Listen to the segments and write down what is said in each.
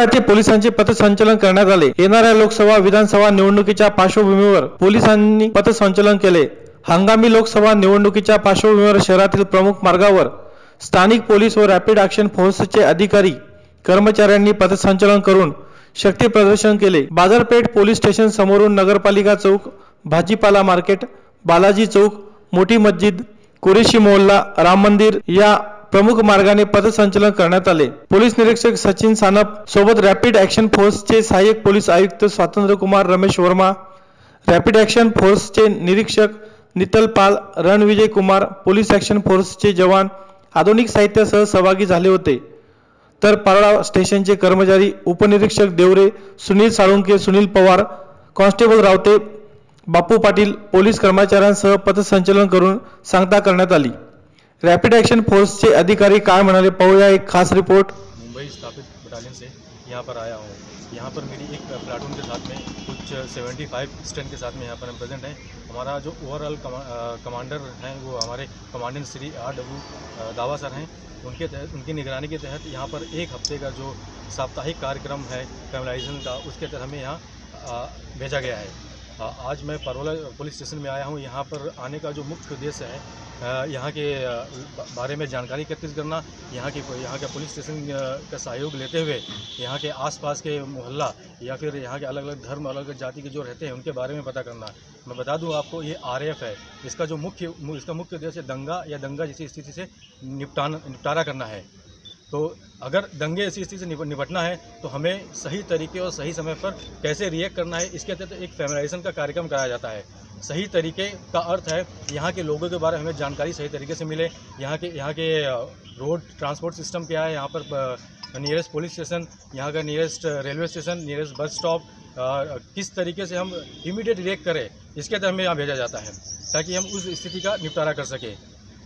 परळा येथे पोलिसांचे पथसंचलन करण्यात आले. येणाऱ्या लोकसभा विधानसभा निवडणुकीच्या पार्श्वभूमीवर पोलिसांनी पथसंचलन केले. हंगामी लोकसभा निवडणुकीच्या पार्श्वभूमीवर शहरातील प्रमुख मार्गावर स्थानिक पोलीस व रॅपिड ऍक्शन फोर्सचे अधिकारी कर्मचाऱ्यांनी पथसंचलन करून शक्ती प्रदर्शन केले. बाजारपेठ पोलीस स्टेशन समोरून नगरपालिका चौक भाजीपाला मार्केट बालाजी चौक मोठी मस्जिद कुरेशी मोहल्ला राम मंदिर या प्रमुख मार्गाने पथसंचलन करण्यात आले. पोलीस निरीक्षक सचिन सानप सोबत रॅपिड ऍक्शन फोर्सचे सहाय्यक पोलीस आयुक्त स्वातंत्र्य कुमार रमेश वर्मा रॅपिड ऍक्शन फोर्सचे निरीक्षक नितल पाल रणविजय कुमार पोलीस ऍक्शन फोर्सचे जवान आधुनिक साहित्यासह सहभागी झाले होते. तर पारोळा स्टेशनचे कर्मचारी उपनिरीक्षक देवरे सुनील साळुंके सुनील पवार कॉन्स्टेबल रावते बापू पाटील पोलीस कर्मचाऱ्यांसह पथसंचलन करून सांगता करण्यात आली. रॅपिड फोर्स फोर्सचे अधिकारी काय म्हणाले पाहूया एक खास रिपोर्ट। मुंबई स्थापित बटालियन से यहाँ पर आया हूँ। यहाँ पर मेरी एक प्लाटून के साथ में कुछ 75 स्टैंड के साथ में यहाँ पर हम प्रेजेंट हैं। हमारा जो ओवरऑल कमा, कमांडर हैं वो हमारे commandant Shri R W Dawa sir हैं। उनके तहत उनकी निगरानी के तहत यहाँ पर एक हफ़्ते का जो साप्ताहिक कार्यक्रम है कैमलाइजेशन का उसके तहत हमें यहाँ भेजा गया है। आज मैं परोला पुलिस स्टेशन में आया हूँ। यहाँ पर आने का जो मुख्य उद्देश्य है यहाँ के बारे में जानकारी एकत्रित करना, यहाँ के यहाँ के पुलिस स्टेशन का सहयोग लेते हुए, यहाँ के आसपास के मोहल्ला या फिर यहाँ के अलग अलग धर्म अलग अलग जाति के जो रहते हैं, उनके बारे में पता करना। मैं बता दूँ आपको, ये आर है। इसका जो मुख्य, इसका मुख्य उद्देश्य दंगा या दंगा जैसी स्थिति से निपटाना, निपटारा करना है। तो अगर दंगे ऐसी स्थिति से निपटना है तो हमें सही तरीके और सही समय पर कैसे रिएक्ट करना है, इसके तहत एक फैमिलाइजेशन का कार्यक्रम कराया जाता है। सही तरीके का अर्थ है, यहाँ के लोगों के बारे में हमें जानकारी सही तरीके से मिले। यहाँ के यहाँ के रोड ट्रांसपोर्ट सिस्टम क्या है, यहाँ पर नियरेस्ट पुलिस स्टेशन यहाँ का nearest railway station nearest bus stop किस तरीके से हम इमीडिएट रिएक्ट करें, इसके तहत हमें यहाँ भेजा जाता है, ताकि हम उस स्थिति का निपटारा कर सकें।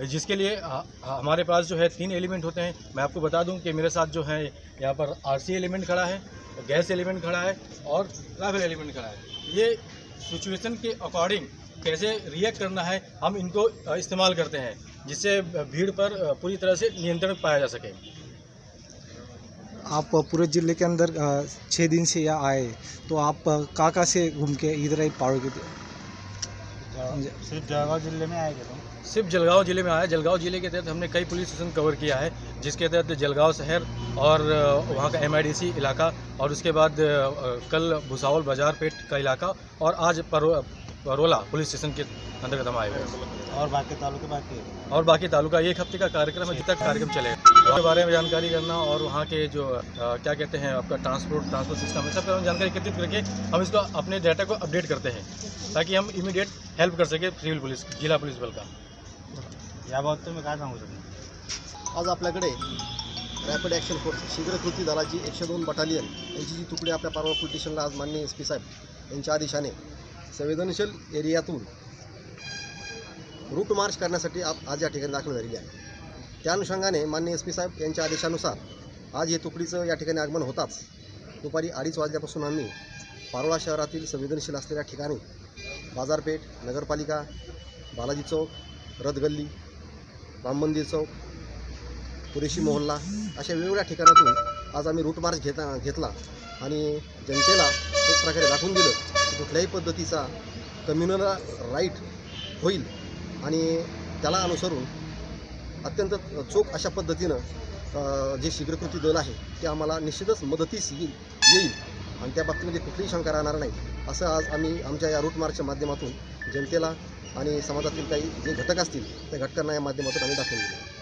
जिसके लिए ह- हमारे पास जो है तीन एलिमेंट होते हैं। मैं आपको बता दूँ कि मेरे साथ जो है यहाँ पर आरसी एलिमेंट खड़ा है गैस एलिमेंट खड़ा है और ट्रैवल एलिमेंट खड़ा है। ये सिचुएशन के अकॉर्डिंग कैसे रिएक्ट करना है हम इनको इस्तेमाल करते हैं जिससे भीड़ पर पूरी तरह से नियंत्रण पाया जा सके। आप पूरे ज़िले के अंदर छः दिन से यहाँ आए तो आप अ, कहाँ से घूम के इधर पाओ के सिर्फ़ जलगांव ज़िले में आएगा सिर्फ़ जलगांव ज़िले में आया। जलगांव ज़िले के तहत हमने कई पुलिस स्टेशन कवर किया है, जिसके तहत जलगांव शहर और वहाँ का एमआईडीसी इलाका और उसके बाद कल भुसावल बाज़ार पेट का इलाका और आज परोला पुलिस स्टेशन के अंतर्गत हम आए हुए और बाकी तालुके बाकी और बाकी तालुका एक हफ़्ते का कार्यक्रम है जितना कार्यक्रम चलेगा उसके बारे में जानकारी करना और वहाँ के जो अ, क्या कहते हैं आपका ट्रांसपोर्ट ट्रांसपोर्ट सिस्टम है सब हम जानकारी एकत्रित करके हम इसको अपने डाटा को अपडेट करते हैं ताकि हम इमीडिएट हेल्प कर सके सिविल पुलिस जिला पुलिस बल का। याबाबत तुम्ही काय सांगू शकता आज आपल्याकडे रॅपिड ॲक्शन फोर्स शीघ्र कृती दलाची एकशे दोन बटालियन यांची जी तुकडी आपल्या पारोळा पोलीस स्टेशनला आज माननीय एस पी साहेब यांच्या आदेशाने संवेदनशील एरियातून रूट मार्च करण्यासाठी आज या ठिकाणी दाखल झालेली आहे. त्या अनुषंगाने माननीय एस पी साहेब यांच्या आदेशानुसार आज हे तुकडीचं या ठिकाणी आगमन होताच. दुपारी अडीच वाजल्यापासून आम्ही पारोळा शहरातील संवेदनशील असलेल्या ठिकाणी बाजारपेठ नगरपालिका बालाजी चौक रथगल्ली राम मंदिर चौक पुरेशी मोहल्ला अशा वेगवेगळ्या ठिकाणातून आज आम्ही रूट मार्च घेता घेतला आणि जनतेला एक प्रकारे दाखवून दिलं कुठल्याही पद्धतीचा कम्युनल राईट होईल आणि त्याला अनुसरून अत्यंत चोख अशा पद्धतीनं जे शीघ्रकृती दल आहे ते आम्हाला निश्चितच मदतीस येईल येईल. आणि त्या बाबतीमध्ये कुठलीही शंका राहणार नाही. असं आज आम्ही आमच्या या रूट मार्चच्या माध्यमातून जनतेला आणि समाजातील काही जे घटक असतील त्या घटकांना या माध्यमातून आम्ही दाखवून दिलं.